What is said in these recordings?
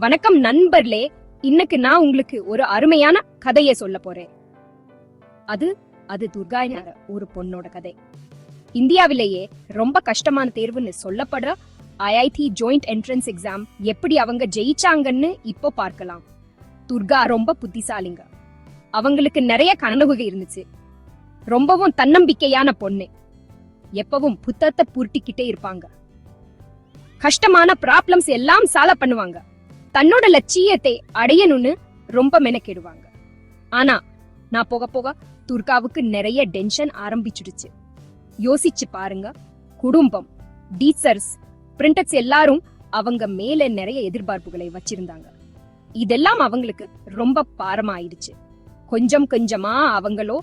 வணக்கம் நண்பர்களே. இன்னைக்கு நான் உங்களுக்கு ஒரு அருமையான கதையை சொல்ல போறேன். அது அது துர்காயனார ஒரு பொண்ணோட கதை. இந்தியாவிலேயே ரொம்ப கஷ்டமான தேர்வுன்னு சொல்லப்படுற ஐஐடி ஜாயிண்ட் என்ட்ரன்ஸ் எக்ஸாம் எப்படி அவங்க ஜெயிச்சாங்கன்னு இப்போ பார்க்கலாம். துர்கா ரொம்ப புத்திசாலிங்க. அவங்களுக்கு நிறைய கனவுகள் இருந்துச்சு. ரொம்பவும் தன்னம்பிக்கையான பொண்ணு. எப்பவும் புத்தகத்தை பூர்த்திக்கிட்டே இருப்பாங்க. கஷ்டமான ப்ராப்ளம்ஸ் எல்லாம் சால்வ் பண்ணுவாங்க. தன்னோட லட்சியத்தை அடையணும்னு ரொம்ப மெனக்கெடுவாங்க. ஆனா நான் போக போக துர்காவுக்கு நிறைய டென்ஷன் ஆரம்பிச்சிடுச்சு. யோசிச்சு பாருங்க குடும்பம் டீச்சர்ஸ் பிரிண்டர்ஸ் எல்லாரும் அவங்க மேல நிறைய எதிர்பார்ப்புகளை வச்சிருந்தாங்க. இதெல்லாம் அவங்களுக்கு ரொம்ப பாரமாயிடுச்சு. கொஞ்சம் கொஞ்சமா அவங்களோ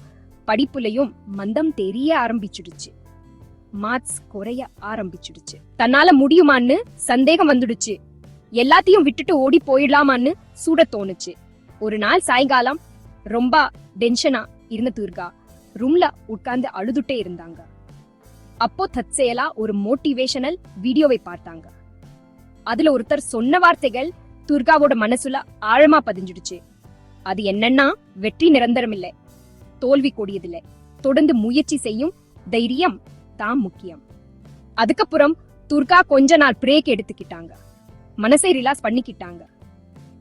படிப்புலையும் மந்தம் தெரிய ஆரம்பிச்சிடுச்சு. மார்க்ஸ் குறைய ஆரம்பிச்சிடுச்சு. தன்னால முடியுமான்னு சந்தேகம் வந்துடுச்சு. எல்லாத்தையும் விட்டுட்டு ஓடி போயிடலாமான்னு சூட தோணுச்சு. ஒரு நாள் சாயங்காலம் ரொம்ப டென்ஷனா இருந்த துர்கா ரூம்ல உட்கார்ந்து அழுதுட்டே இருந்தாங்க. அப்போ தற்செயலா ஒரு மோட்டிவேஷனல் வீடியோவை பார்த்தாங்க. அதுல ஒருத்தர் சொன்ன வார்த்தைகள் துர்காவோட மனசுல ஆழமா பதிஞ்சிடுச்சு. அது என்னன்னா வெற்றி நிரந்தரம் இல்லை. தோல்வி கூடியதில்லை. தொடர்ந்து முயற்சி செய்யும் தைரியம் தான் முக்கியம். அதுக்கப்புறம் துர்கா கொஞ்ச நாள் பிரேக் எடுத்துக்கிட்டாங்க. மனசை ரிலாக்ஸ் பண்ணிக்கிட்டாங்க.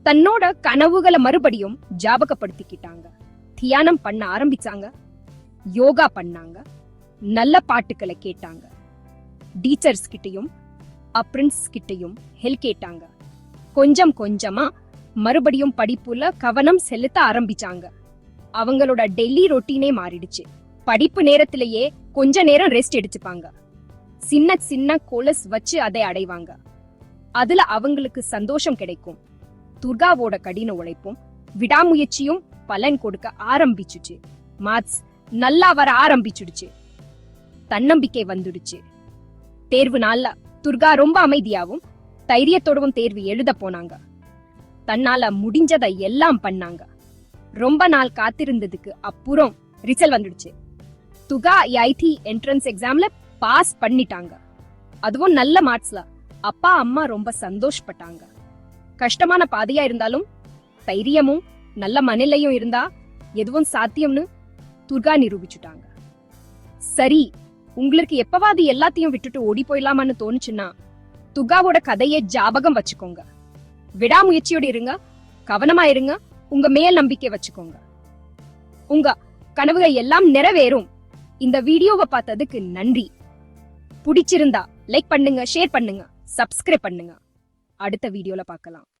தன்னோட கனவுகளை மறுபடியும் ஜாபகப்படுத்திக்கிட்டாங்க. தியானம் பண்ண ஆரம்பிச்சாங்க. யோகா பண்ணாங்க. நல்ல பாட்டுக்களை கேட்டாங்க. டீச்சர்ஸ் கிட்டையும் அப்ரின்ஸ் கிட்டையும் ஹெல்ப் கேட்டாங்க. கொஞ்சம் கொஞ்சமா மறுபடியும் படிப்புல கவனம் செலுத்த ஆரம்பிச்சாங்க. அவங்களோட டெய்லி ரொட்டீனே மாறிடுச்சு. படிப்பு நேரத்திலேயே கொஞ்ச நேரம் ரெஸ்ட் எடுத்துப்பாங்க. சின்ன சின்ன கோலஸ் வச்சு அதை அடைவாங்க. அதுல அவங்களுக்கு சந்தோஷம் கிடைக்கும். துர்காவோட கடின உழைப்பும் விடாமுயற்சியும் பலன் கொடுக்க ஆரம்பிச்சுச்சு. மார்க்ஸ் நல்லா வர ஆரம்பிச்சிடுச்சு. தன்னம்பிக்கை வந்துடுச்சு. தேர்வு நாள்ல துர்கா ரொம்ப அமைதியாவும் தைரியத்தோடவும் தேர்வு எழுத போனாங்க. தன்னால முடிஞ்சதை எல்லாம் பண்ணாங்க. ரொம்ப நாள் காத்திருந்ததுக்கு அப்புறம் ரிசல்ட் வந்துடுச்சு. துகா ஐடி என்ட்ரன்ஸ் எக்ஸாம்ல பாஸ் பண்ணிட்டாங்க. அதுவும் நல்ல மார்க்ஸ்ல. அப்பா அம்மா ரொம்ப சந்தோஷப்பட்டாங்க. கஷ்டமான பாதையா இருந்தாலும் தைரியமும் நல்ல மனநிலையும் இருந்தா எதுவும் சாத்தியம்னு துர்கா நிரூபிச்சுட்டாங்க. சரி உங்களுக்கு எப்பவாது எல்லாத்தையும் விட்டுட்டு ஓடி போயிடலாமான்னு தோணுச்சுன்னா துர்காவோட கதையை ஜாபகம் வச்சுக்கோங்க. விடாமுயற்சியோடு இருங்க கவனமா இருங்க உங்க மேல் நம்பிக்கை வச்சுக்கோங்க. உங்க கனவுகள் எல்லாம் நிறைவேறும். இந்த வீடியோவை பார்த்ததுக்கு நன்றி. பிடிச்சிருந்தா லைக் பண்ணுங்க ஷேர் பண்ணுங்க. சப்ஸ்கிரைப் பண்ணுங்க. அடுத்த வீடியோல பார்க்கலாம்.